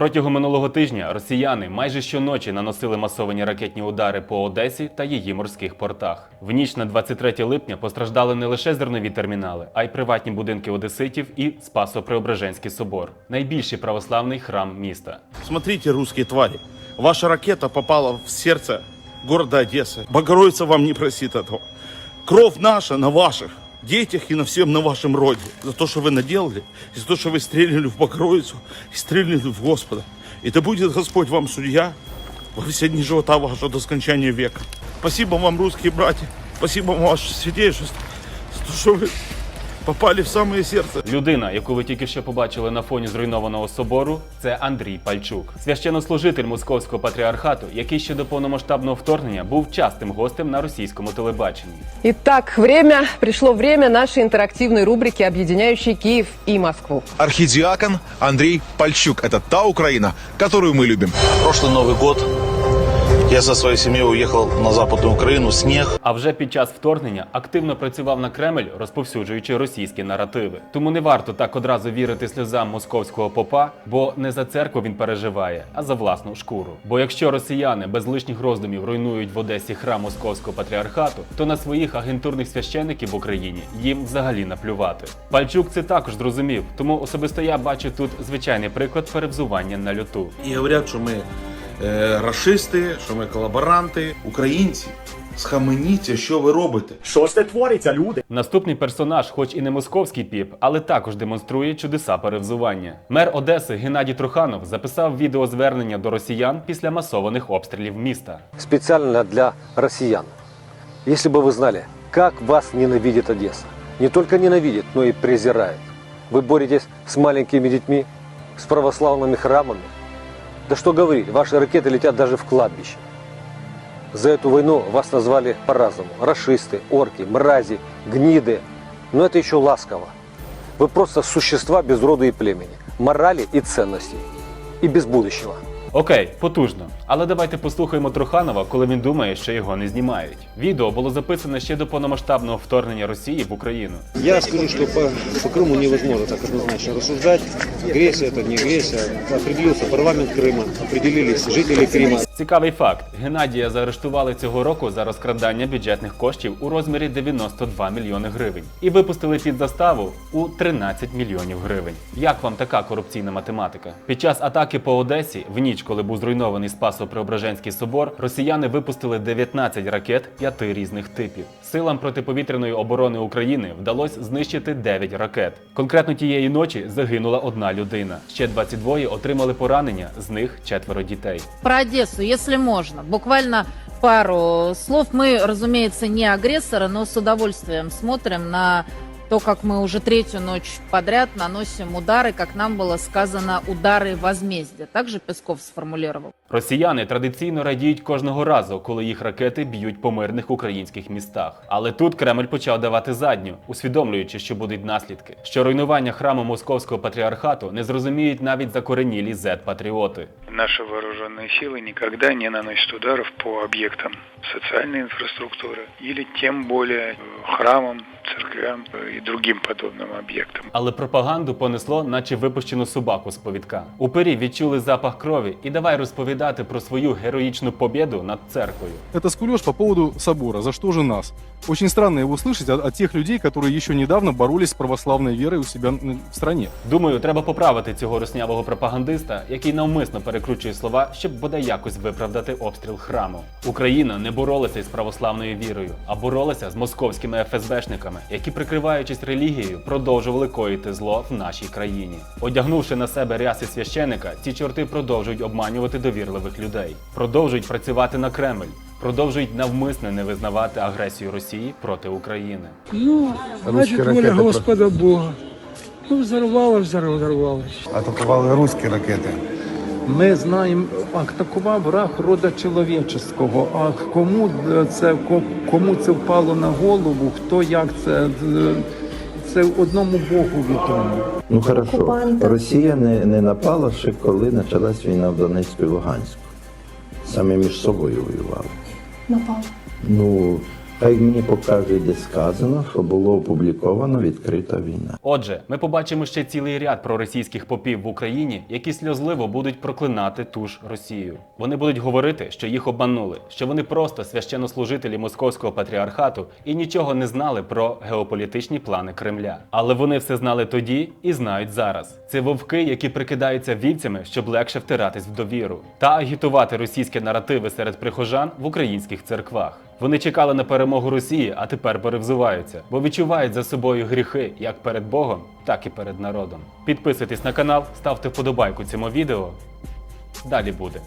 Протягом минулого тижня росіяни майже щоночі наносили масовані ракетні удари по Одесі та її морських портах. В ніч на 23 липня постраждали не лише зернові термінали, а й приватні будинки одеситів і Спасо-Преображенський собор, найбільший православний храм міста. Смотрите, русские твари, ваша ракета попала в сердце города Одессы. Богородица вам не простит этого. Кровь наша на ваших детях и на всем на вашем роде. За то, что вы наделали, и за то, что вы стрельнули в Богородицу и стрельнули в Господа. И да будет Господь вам судья во все дни живота вашего до скончания века. Спасибо вам, русские братья. Спасибо вам, ваше святейшество, за то, что вы попали в самое сердце Людина, яку ви тільки що побачили на фоні зруйнованого собору, це Андрій Пальчук, священнослужитель московського патріархату, який ще до повномасштабного вторгнення був частим гостем на російському телебаченні. Итак, время, пришло время нашей интерактивной рубрики, объединяющей Киев и Москву. Архидиакон Андрей Пальчук. Это та Украина, которую мы любим. Прошлый Новый год я со своей семьей уехал на Западную Украину. Снег, А вже під час вторгнення активно працював на Кремль, розповсюджуючи російські наративи. Тому не варто так одразу вірити сльозам московського попа, бо не за церкву він переживає, а за власну шкуру. Бо якщо росіяни без лишніх роздумів руйнують в Одесі храм московського патріархату, то на своїх агентурних священиків в Україні їм взагалі наплювати. Пальчук це також зрозумів, тому особисто я бачу тут звичайний приклад перевзування на люту. і говорять, що ми рашисти, що ми колаборанти. Українці, схаменіться, що ви робите. Що ж це твориться, люди? Наступний персонаж, хоч і не московський піп, але також демонструє чудеса перевзування. Мер Одеси Геннадій Труханов записав відеозвернення до росіян після масованих обстрілів міста. специально для россиян. Если бы вы знали, как вас ненавидит Одесса. Не только ненавидит, но и презирает. Вы боретесь с маленькими детьми, с православными храмами. Да что говорить, ваши ракеты летят даже в кладбище. За эту войну вас назвали по-разному. Рашисты, орки, мрази, гниды. Но это еще ласково. Вы просто существа без рода и племени, морали и ценностей. И без будущего. Окей, потужно. Але давайте послухаємо Труханова, коли він думає, що його не знімають. Відео було записане ще до повномасштабного вторгнення Росії в Україну. Я скажу, что по, по Крыму невозможно так однозначно рассуждать. Агрессия это не агрессия. Определился парламент Крыма, определились жители Крыма. Цікавий факт: Геннадія заарештували цього року за розкрадання бюджетних коштів у розмірі 92 мільйони гривень і випустили під заставу у 13 мільйонів гривень. Як вам така корупційна математика? Під час атаки по Одесі, в ніч, коли був зруйнований Спасо-Преображенський собор, росіяни випустили 19 ракет п'яти різних типів. Силам протиповітряної оборони України вдалося знищити 9 ракет. Конкретно тієї ночі загинула одна людина. Ще 22 отримали поранення, з них четверо дітей. Про Одессу, если можно, буквально пару слов. Мы, разумеется, не агрессоры, но с удовольствием смотрим на то, как мы уже третью ночь подряд наносим удары, как нам было сказано, удары возмездия. Также Песков сформулировал. Росіяни традиційно радіють кожного разу, коли їх ракети б'ють по мирних українських містах. Але тут Кремль почав давати задню, усвідомлюючи, що будуть наслідки. Що руйнування храму московського патріархату не зрозуміють навіть закоренілі зет-патріоти. Наши вооруженные силы никогда не наносят ударов по объектам социальной инфраструктуры или тем более э, храмам, церквям э, и другим подобным объектам. Але пропаганду понесло, наче випущену собаку з повідка. Упері відчули запах крові і давай розповідати про свою героїчну побєду над церквою. Это скулеж по поводу собора. За что же нас? Очень странно его слышать от, от тех людей, которые еще недавно боролись с православной верой у себя м, в стране. Думаю, треба поправити цього роснявого пропагандиста, який навмисно перекручує слова, щоб бодай якось виправдати обстріл храму. Україна не боролася із православною вірою, а боролася з московськими ФСБшниками, які, прикриваючись релігією, продовжували коїти зло в нашій країні. Одягнувши на себе ряси священика, ці чорти продовжують обманювати довірливих людей, продовжують працювати на Кремль. Продовжують навмисне не визнавати агресію Росії проти України. Ну, значить, воля Господа Бога. Ну, взорвало, взорвало. Атаковали русські ракети. Ми знаємо, атакував враг рода чоловічого. А кому це кому це впало на голову, хто як це, це одному Богу відомо. Ну хорошо, Росія не, не напала ще коли почалась війна в Донецьку і Луганську. Саме між собою воювали. Напал. Ну, Хай мені покаже, де сказано, що було опубліковано відкрита війна. Отже, ми побачимо ще цілий ряд проросійських попів в Україні, які сльозливо будуть проклинати ту ж Росію. Вони будуть говорити, що їх обманули, що вони просто священнослужителі московського патріархату і нічого не знали про геополітичні плани Кремля. Але вони все знали тоді і знають зараз. Це вовки, які прикидаються вівцями, щоб легше втиратись в довіру, та агітувати російські наративи серед прихожан в українських церквах. Вони чекали на перемогу Росії, а тепер перевзуваються, бо відчувають за собою гріхи як перед Богом, так і перед народом. Підписуйтесь на канал, ставте вподобайку цьому відео. Далі буде.